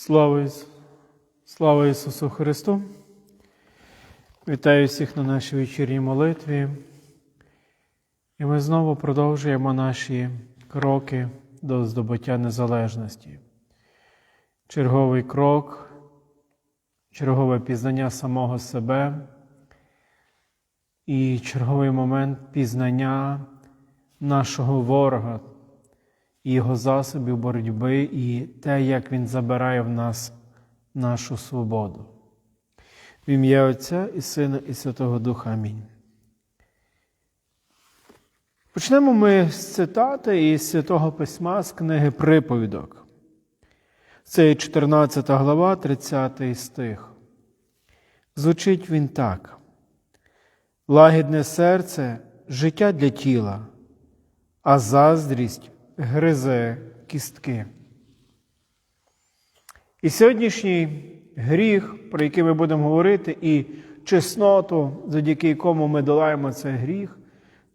Слава, Ісу- Слава Ісусу Христу! Вітаю всіх на нашій вечірній молитві. І ми знову продовжуємо наші кроки до здобуття незалежності. Черговий крок, чергове пізнання самого себе і черговий момент пізнання нашого ворога, і його засобів боротьби, і те, як він забирає в нас нашу свободу. В ім'я Отця і Сина, і Святого Духа. Амінь. Почнемо ми з цитати із Святого Письма з книги Приповідок. Це є 14 глава, 30 стих. Звучить він так: лагідне серце життя для тіла, а заздрість гризе кістки. І сьогоднішній гріх, про який ми будемо говорити, і чесноту, завдяки якому ми долаємо цей гріх,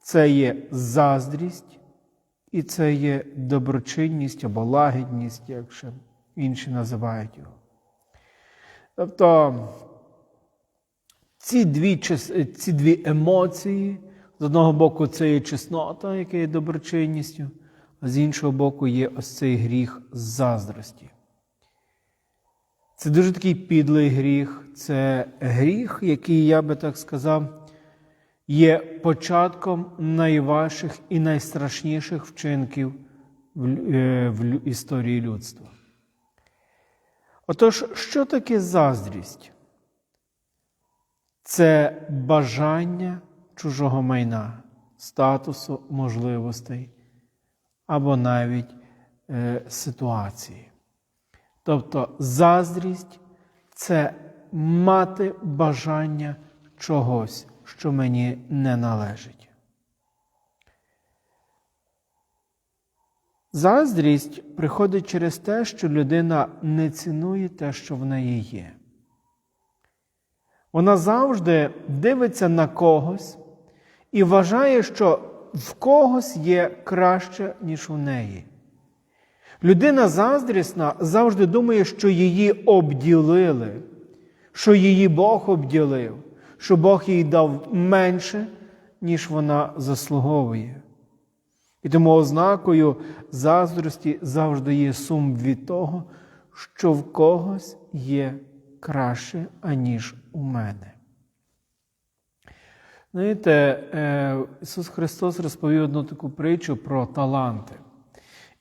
це є заздрість, і це є доброчинність або лагідність, як ще інші називають його. Тобто ці дві, ці дві емоції, з одного боку, це є чеснота, яка є доброчинністю, а з іншого боку, є ось цей гріх заздрості. Це дуже такий підлий гріх, це гріх, який, я би так сказав, є початком найважчих і найстрашніших вчинків в, е, історії людства. Отож, що таке заздрість? Це бажання чужого майна, статусу, можливостей або навіть е, ситуації. Тобто заздрість це мати бажання чогось, що мені не належить. Заздрість приходить через те, що людина не цінує те, що в неї є. Вона завжди дивиться на когось і вважає, що в когось є краще, ніж у неї. Людина заздрісна завжди думає, що її обділили, що її Бог обділив, що Бог їй дав менше, ніж вона заслуговує. І тому ознакою заздрості завжди є сум від того, що в когось є краще, аніж у мене. Знаєте, е, Ісус Христос розповів одну таку притчу про таланти.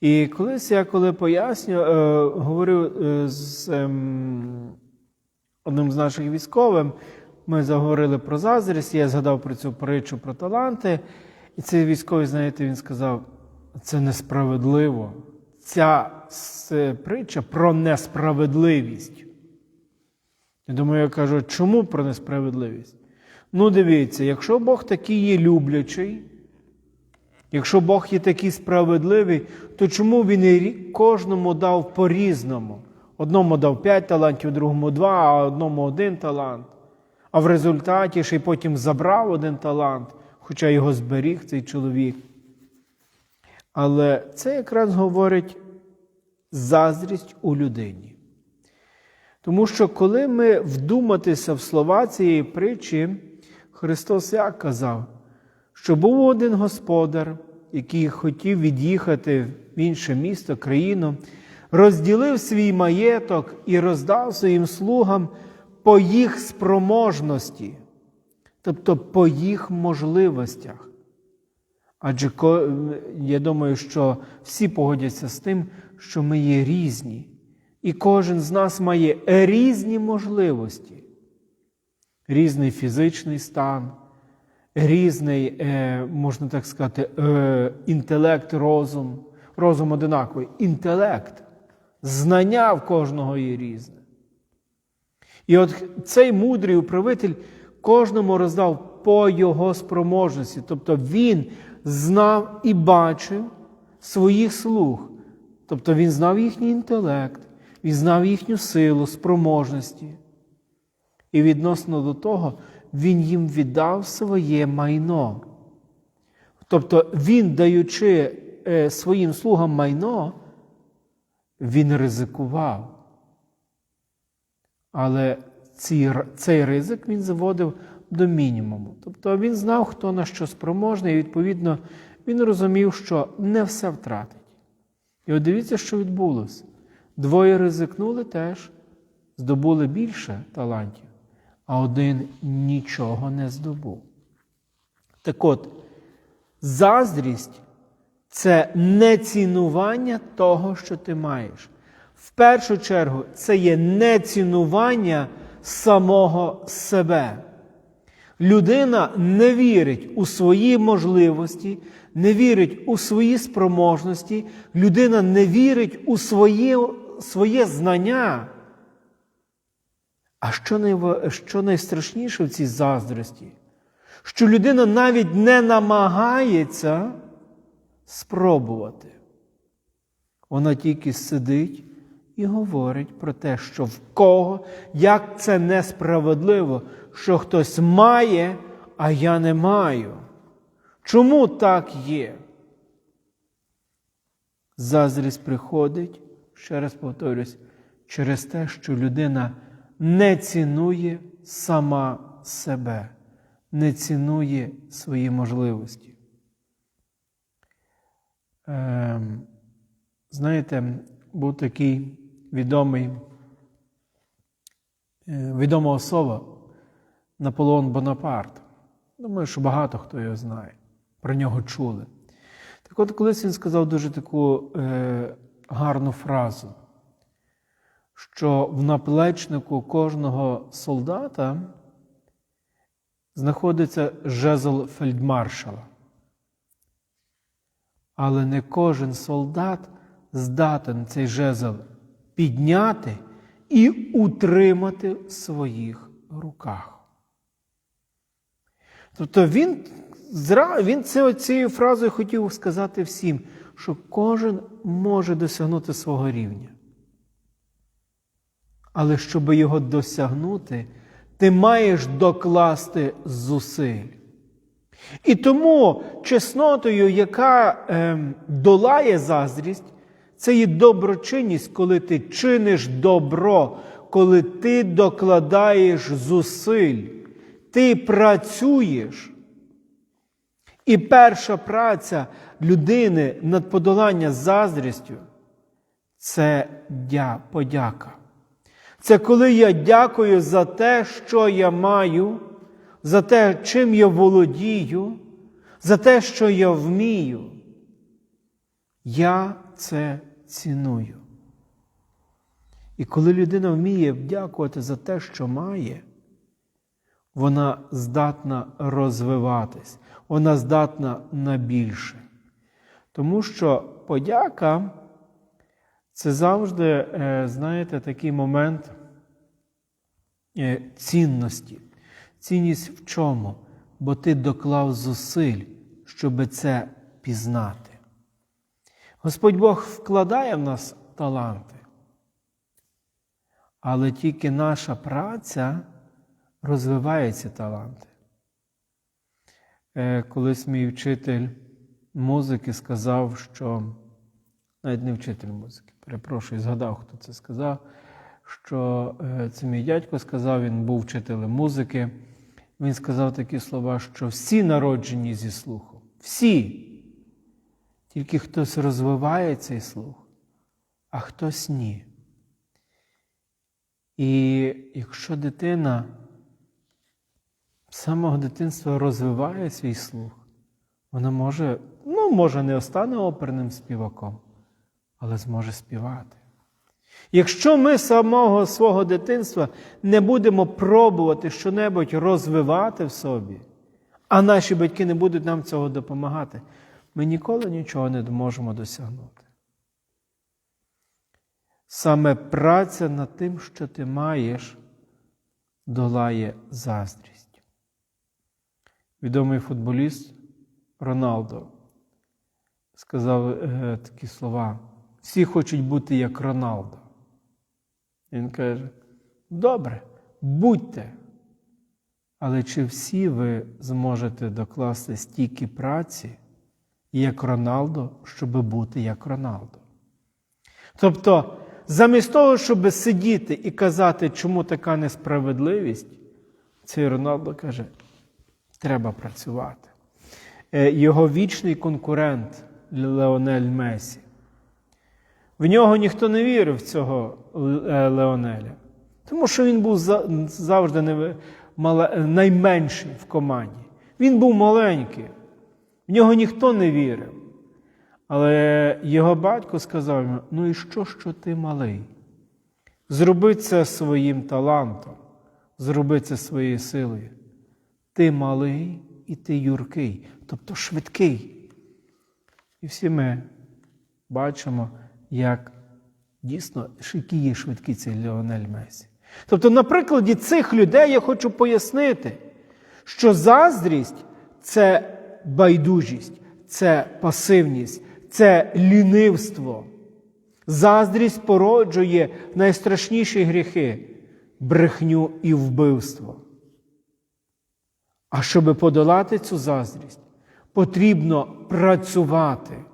І колись я коли поясню, е, говорив е, з ем, одним з наших військовим, ми заговорили про заздрість, я згадав про цю притчу про таланти. І цей військовий, знаєте, він сказав: це несправедливо. Ця притча про несправедливість. Я думаю, я кажу, чому про несправедливість? Ну, дивіться, якщо Бог такий є люблячий, якщо Бог є такий справедливий, то чому він і кожному дав по-різному? Одному дав п'ять талантів, другому два, а одному один талант. А в результаті ще й потім забрав один талант, хоча його зберіг цей чоловік. Але це якраз говорить заздрість у людині. Тому що коли ми вдуматися в слова цієї притчі, Христос як казав, що був один господар, який хотів від'їхати в інше місто, країну, розділив свій маєток і роздав своїм слугам по їх спроможності, тобто по їх можливостях. Адже я думаю, що всі погодяться з тим, що ми є різні, і кожен з нас має різні можливості, різний фізичний стан, різний, е, можна так сказати, е, інтелект, розум, розум одинаковий, інтелект, знання в кожного є різне. І от цей мудрий управитель кожному роздав по його спроможності. Тобто він знав і бачив своїх слуг. Тобто він знав їхній інтелект, він знав їхню силу, спроможності. І відносно до того, він їм віддав своє майно. Тобто він, даючи е, своїм слугам майно, він ризикував. Але цей ризик він заводив до мінімуму. Тобто він знав, хто на що спроможний, і відповідно він розумів, що не все втратить. І от дивіться, що відбулося. Двоє ризикнули теж, здобули більше талантів, а один нічого не здобув. Так от, заздрість це нецінування того, що ти маєш. В першу чергу, це є нецінування самого себе. Людина не вірить у свої можливості, не вірить у свої спроможності, людина не вірить у своє, своє знання. А що, найва... що найстрашніше в цій заздрості? Що людина навіть не намагається спробувати. Вона тільки сидить і говорить про те, що в кого, як це несправедливо, що хтось має, а я не маю. Чому так є? Заздрість приходить, ще раз повторюсь, через те, що людина не цінує сама себе, не цінує свої можливості. Ем, знаєте, був такий відомий, е, відома особа Наполеон Бонапарт. Думаю, що багато хто його знає, про нього чули. Так от колись він сказав дуже таку е, гарну фразу, що в наплечнику кожного солдата знаходиться жезл фельдмаршала. Але не кожен солдат здатен цей жезл підняти і утримати в своїх руках. Тобто він він цією фразою хотів сказати всім, що кожен може досягнути свого рівня. Але щоб його досягнути, ти маєш докласти зусиль. І тому чеснотою, яка е, долає заздрість, це є доброчинність, коли ти чиниш добро, коли ти докладаєш зусиль, ти працюєш. І перша праця людини над подолання заздрістю це подяка. Це коли я дякую за те, що я маю, за те, чим я володію, за те, що я вмію. Я це ціную. І коли людина вміє дякувати за те, що має, вона здатна розвиватись, вона здатна на більше. Тому що подяка це завжди, е, знаєте, такий момент е, цінності. Цінність в чому? Бо ти доклав зусиль, щоб це пізнати. Господь Бог вкладає в нас таланти, але тільки наша праця розвиває ці таланти. Е, колись мій вчитель музики сказав, що навіть не вчитель музики, перепрошую, згадав, хто це сказав, що е, це мій дядько сказав, він був вчителем музики. Він сказав такі слова, що всі народжені зі слуху. Всі. Тільки хтось розвиває цей слух, а хтось ні. І якщо дитина з самого дитинства розвиває свій слух, вона може, ну, може, не стане оперним співаком, але зможе співати. Якщо ми самого свого дитинства не будемо пробувати щонебудь розвивати в собі, а наші батьки не будуть нам цього допомагати, ми ніколи нічого не можемо досягнути. Саме праця над тим, що ти маєш, долає заздрість. Відомий футболіст Роналдо сказав е, такі слова: всі хочуть бути як Роналдо. Він каже: добре, будьте. Але чи всі ви зможете докласти стільки праці? як Роналдо, щоб бути як Роналдо. Тобто замість того, щоб сидіти і казати, чому така несправедливість, цей Роналдо каже, треба працювати. Е, Його вічний конкурент Леонель Месі. В нього ніхто не вірив цього е, Леонеля, тому що він був завжди найменший в команді. Він був маленький, в нього ніхто не вірив. Але його батько сказав йому: ну і що, що ти малий? Зроби це своїм талантом, зроби це своєю силою. Ти малий і ти юркий, тобто швидкий. І всі ми бачимо, як дійсно який є швидкий цей Леонель Месі. Тобто, на прикладі цих людей я хочу пояснити, що заздрість це байдужість, це пасивність, це лінивство. Заздрість породжує найстрашніші гріхи брехню і вбивство. А щоб подолати цю заздрість, потрібно працювати.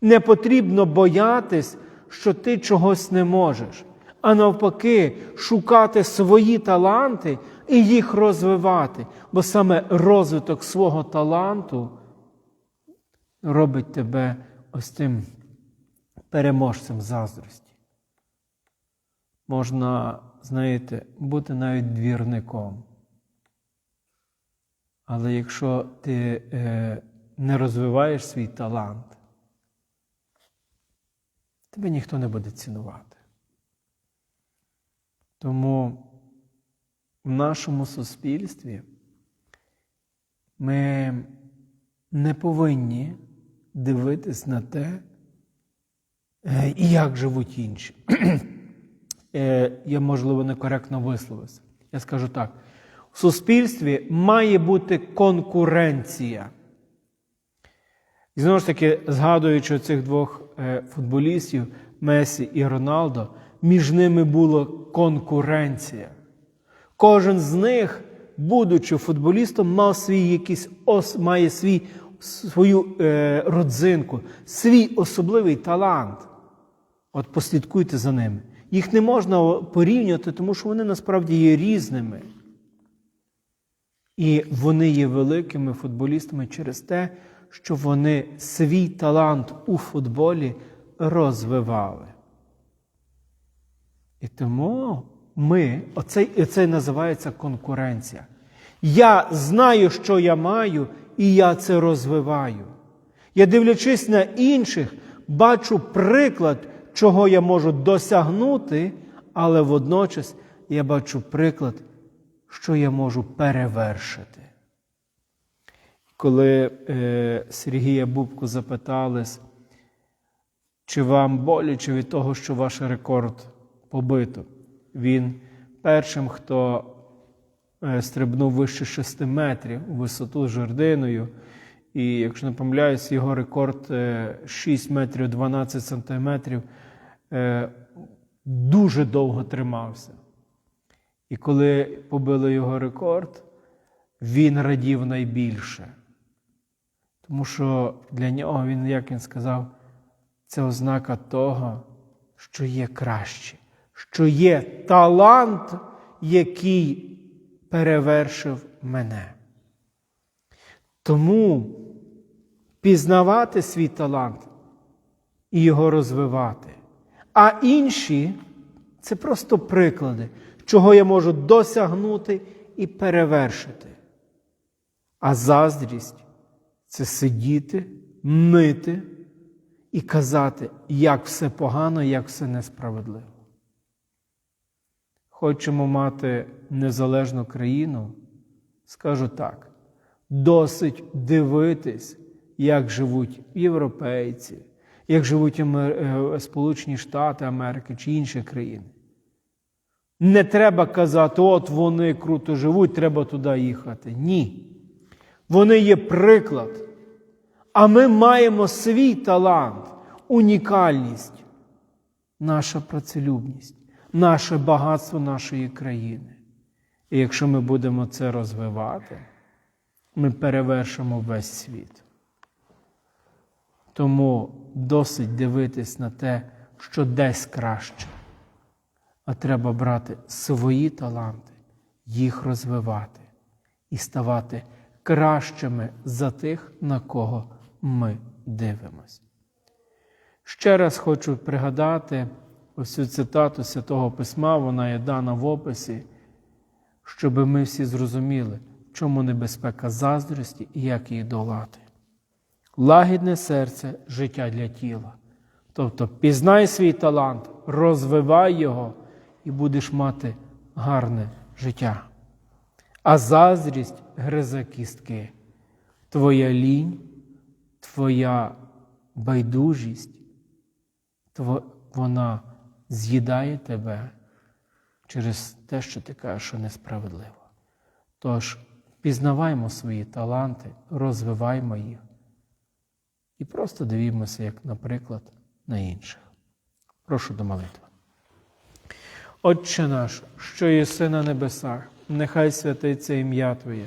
Не потрібно боятись, що ти чогось не можеш, а навпаки, шукати свої таланти і їх розвивати. Бо саме розвиток свого таланту робить тебе ось тим переможцем заздрості. Можна, знаєте, бути навіть двірником. Але якщо ти е, не розвиваєш свій талант, тебе ніхто не буде цінувати. Тому в нашому суспільстві ми не повинні дивитись на те, е, як живуть інші. Е, Я, можливо, некоректно висловився. Я скажу так: в суспільстві має бути конкуренція. І знову ж таки, згадуючи цих двох е, футболістів Месі і Роналдо, між ними була конкуренція. Кожен з них, будучи футболістом, мав свій якийсь ос, має свій, свою е, родзинку, свій особливий талант. От послідкуйте за ними. Їх не можна порівнювати, тому що вони насправді є різними. І вони є великими футболістами через те, що вони свій талант у футболі розвивали. І тому ми, оцей, оце називається конкуренція. Я знаю, що я маю, і я це розвиваю. Я, дивлячись на інших, бачу приклад, чого я можу досягнути, але водночас я бачу приклад, що я можу перевершити. Коли е, Сергія Бубку запитались, чи вам боляче від того, що ваш рекорд побито, він першим, хто е, стрибнув вище 6 метрів у висоту з жердиною, і, якщо не помиляюсь, його рекорд е, 6 метрів 12 сантиметрів, е, дуже довго тримався. І коли побили його рекорд, він радів найбільше. Тому що для нього він, як він сказав, це ознака того, що є краще, що є талант, який перевершив мене. Тому пізнавати свій талант і його розвивати. А інші це просто приклади, чого я можу досягнути і перевершити. А заздрість це сидіти, нити і казати, як все погано, як все несправедливо. Хочемо мати незалежну країну, скажу так: досить дивитись, як живуть європейці, як живуть е, Сполучені Штати Америки чи інші країни. Не треба казати, от вони круто живуть, треба туди їхати. Ні. Вони є приклад. А ми маємо свій талант, унікальність, наша працелюбність, наше багатство нашої країни. І якщо ми будемо це розвивати, ми перевершимо весь світ. Тому досить дивитись на те, що десь краще. а треба брати свої таланти, їх розвивати і ставати кращими за тих, на кого ми дивимось. Ще раз хочу пригадати цю цитату Святого Письма, вона є дана в описі, щоб ми всі зрозуміли, чому небезпека заздрості і як її долати. Лагідне серце життя для тіла. Тобто пізнай свій талант, розвивай його і будеш мати гарне життя. А заздрість гризе кістки. Твоя лінь, твоя байдужість, тво- вона з'їдає тебе через те, що ти кажеш, що несправедливо. Тож пізнаваймо свої таланти, розвиваймо їх і просто дивімося, як, наприклад, на інших. Прошу до молитви. Отче наш, що єси на небесах, нехай святиться ім'я Твоє,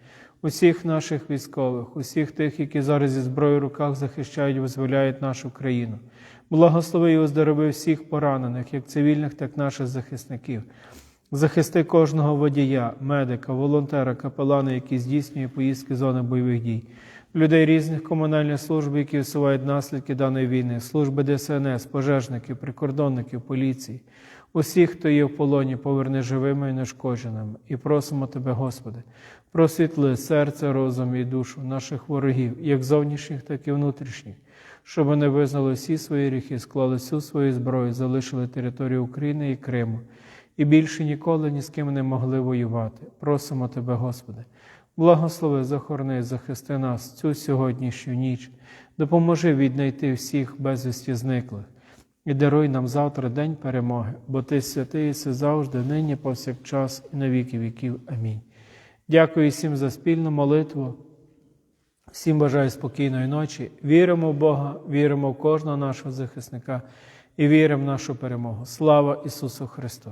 усіх наших військових, усіх тих, які зараз зі зброєю в руках захищають, визволяють нашу країну. Благослови і оздорови всіх поранених, як цивільних, так і наших захисників. Захисти кожного водія, медика, волонтера, капелана, які здійснює поїздки зони бойових дій, людей різних комунальних служб, які усувають наслідки даної війни, служби ДСНС, пожежників, прикордонників, поліції, усіх, хто є в полоні, поверни живими і нешкодженими. І просимо Тебе, Господи, просвітли серце, розум і душу наших ворогів, як зовнішніх, так і внутрішніх, щоб вони визнали всі свої гріхи, склали всю свою зброю, залишили територію України і Криму і більше ніколи ні з ким не могли воювати. Просимо Тебе, Господи, благослови, захорони, захисти нас цю сьогоднішню ніч, допоможи віднайти всіх безвісті зниклих і даруй нам завтра день перемоги, бо Ти святий єси завжди, нині, повсякчас, і на віки віків. Амінь. Дякую всім за спільну молитву. Всім бажаю спокійної ночі. Віримо в Бога, віримо в кожного нашого захисника і віримо в нашу перемогу. Слава Ісусу Христу!